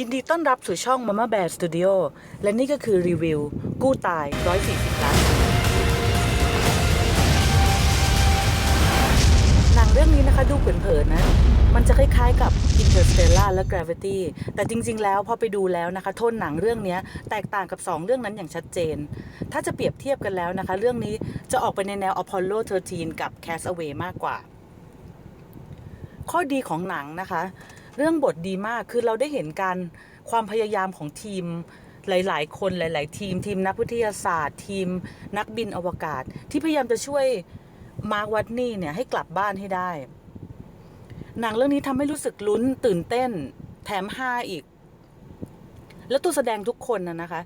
ยินดีต้อนรับสู่ช่อง Mama Bear Studio และนี่ก็คือรีวิว กู้ตาย 140 ล้านหนังเรื่องนี้นะคะดูเผินๆนะ มันจะคล้ายๆกับ Interstellar และ Gravity แต่จริง ๆ แล้วพอไปดูแล้วนะคะ โทนหนังเรื่องนี้แตกต่างกับ 2 เรื่องนั้นอย่างชัดเจน ถ้าจะเปรียบเทียบกันแล้วนะคะ เรื่องนี้จะออกไปในแนว Apollo 13 กับ Castaway มากกว่า ข้อดีของหนังนะคะ เรื่องบทดีมากคือเราได้เห็นการความพยายามของทีมหลาย ๆ คนหลาย ๆ ทีม ทีมนักวิทยาศาสตร์ ทีมนักบินอวกาศ ที่พยายามจะช่วยมาร์ควัตนี่เนี่ยให้กลับบ้านให้ได้หนังเรื่องนี้ทำให้รู้สึกลุ้นตื่นเต้น แถมห้าอีก แล้วตัวแสดงทุกคนนะนะคะ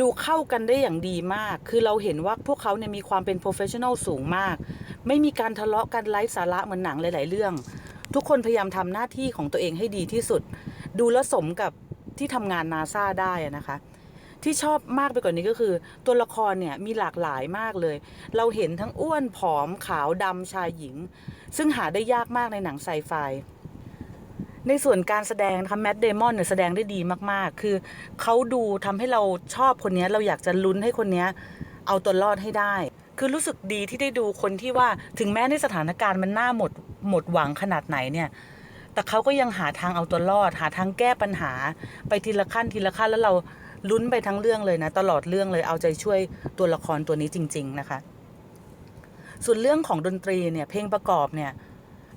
ดูเข้ากันได้อย่างดีมาก คือเราเห็นว่าพวกเขาเนี่ยมีความเป็นโปรเฟชชั่นอลสูงมาก ไม่มีการทะเลาะกันไร้สาระเหมือนหนังหลาย ๆ เรื่อง ทุกคนพยายามทำหน้าที่ของตัวเองให้ดีที่สุด ดูแลสมกับที่ทำงานนาซาได้นะคะ ที่ชอบมากไปกว่านี้ก็คือ ตัวละครเนี่ยมีหลากหลายมากเลย เราเห็นทั้งอ้วนผอมขาวดำชายหญิง ซึ่งหาได้ยากมากในหนังไซไฟในส่วนการแสดงนะคะแมดเดมอนเนี่ยแสดงได้ดีมากๆ คือเขาดูทำให้เราชอบคนนี้เราอยากจะลุ้นให้คนนี้เอาตัวรอดให้ได้ คือรู้สึกดีที่ได้ดูคนที่ว่าถึงแม้ในสถานการณ์มันน่าหมดหมดหวังขนาดไหนเนี่ย แต่เขาก็ยังหาทางเอาตัวรอด หาทางแก้ปัญหา ไปทีละขั้นทีละขั้นแล้วเราลุ้นไปทั้งเรื่องเลยนะ ตลอดเรื่องเลยเอาใจช่วยตัวละครตัวนี้จริง ๆ นะคะ ส่วนเรื่องของดนตรีเนี่ยเพลงประกอบเนี่ย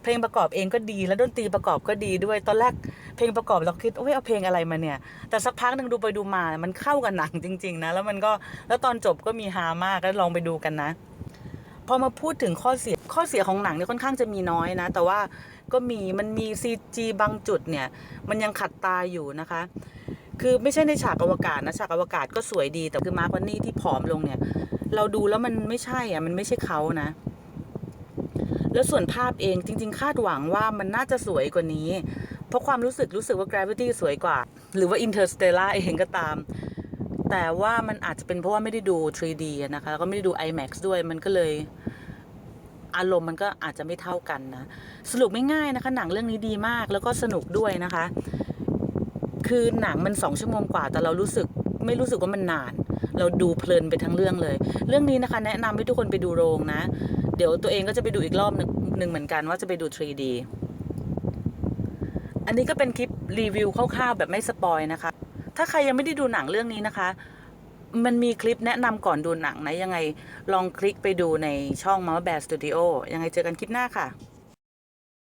เพลงประกอบเองก็ดี แล้วดนตรีประกอบก็ดีด้วย ตอนแรกเพลงประกอบเราคิดโอ้ยเอาเพลงอะไรมาเนี่ย แต่สักพักหนึ่งดูไปดูมา มันเข้ากับหนังจริง ๆ นะ แล้วมันก็ แล้วตอนจบก็มีฮามาก แล้วลองไปดูกันนะ พอมาพูดถึงข้อเสีย ข้อเสียของหนังเนี่ยค่อนข้างจะมีน้อยนะ แต่ว่าก็มี มันมีซีจีบางจุดเนี่ย มันยังขัดตาอยู่นะคะ คือไม่ใช่ในฉากอวกาศนะ ฉากอวกาศก็สวยดี แต่คือมาร์ควันนี่ที่ผอมลงเนี่ย เราดูแล้วมันไม่ใช่อะ มันไม่ใช่เขานะ แล้วส่วนภาพเองจริง ๆ คาดหวังว่ามันน่าจะสวยกว่านี้ เพราะความรู้สึกรู้สึกว่า Gravity สวยกว่า หรือว่า Interstellar เองก็ตาม แต่ว่ามันอาจจะเป็นเพราะว่าไม่ได้ดู 3D นะคะแล้วก็ไม่ได้ดู IMAX ด้วยมันก็เลยอารมณ์มันก็อาจจะไม่เท่ากันนะ สรุปไม่ง่ายนะคะ หนังเรื่องนี้ดีมากแล้วก็สนุกด้วยนะคะ คือหนังมันสองชั่วโมงกว่า แต่เรารู้สึกไม่รู้สึกว่ามันนาน เราดูเพลินไปทั้งเรื่องเลย เรื่องนี้นะคะ แนะนำให้ทุกคนไปดูโรงนะ เดี๋ยวตัวเองก็จะไปดูอีกรอบหนึ่งเหมือนกันว่าจะไปดู 3D อันนี้ก็เป็นคลิปรีวิวคร่าวๆแบบไม่สปอยนะคะ ถ้าใครยังไม่ได้ดูหนังเรื่องนี้นะคะ มันมีคลิปแนะนำก่อนดูหนังนะ ยังไงลองคลิกไปดูในช่อง Mama Bear Studio ยังไงเจอกันคลิปหน้าค่ะ